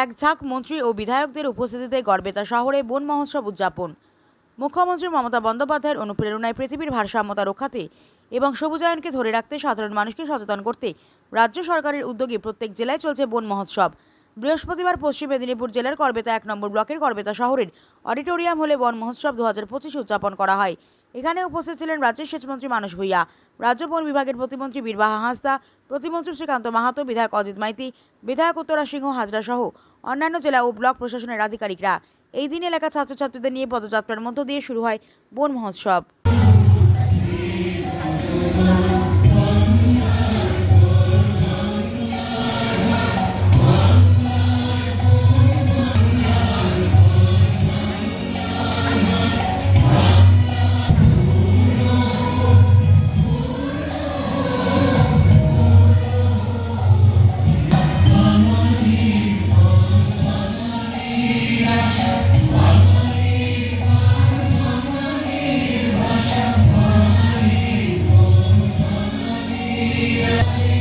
এক ঝাঁক মন্ত্রী ও বিধায়কদের উপস্থিতিতে গড়বেতা শহরে বন মহোৎসব উদযাপন। মুখ্যমন্ত্রী মমতা বন্দ্যোপাধ্যায়ের অনুপ্রেরণায় পৃথিবীর ভারসাম্যতা রক্ষাতে এবং সবুজায়নকে ধরে রাখতে সাধারণ মানুষকে সচেতন করতে রাজ্য সরকারের উদ্যোগে প্রত্যেক জেলায় চলছে বন মহোৎসব। বৃহস্পতিবার পশ্চিম মেদিনীপুর জেলার করবেতা এক নম্বর ব্লকের করবেতা শহরের অডিটোরিয়াম হলে বন মহোৎসব দু হাজার পঁচিশ উদযাপন করা হয়। এখানে উপস্থিত ছিলেন রাজ্যের সেচমন্ত্রী মানস ভূঁইয়া। রাজ্য বন বিভাগের প্রতিমন্ত্রী বীরবাহা হাঁসদা, প্রতিমন্ত্রী শ্রীকান্ত মাহাতো, বিধায়ক অজিত মাইতি, বিধায়ক উত্তরা সিংহ হাজরা সহ অন্যান্য জেলা ও ব্লক প্রশাসনের আধিকারিকরা। এই দিন এলাকার ছাত্রছাত্রীদের নিয়ে পদযাত্রার মধ্য দিয়ে শুরু হয় বন মহোৎসব। Yeah.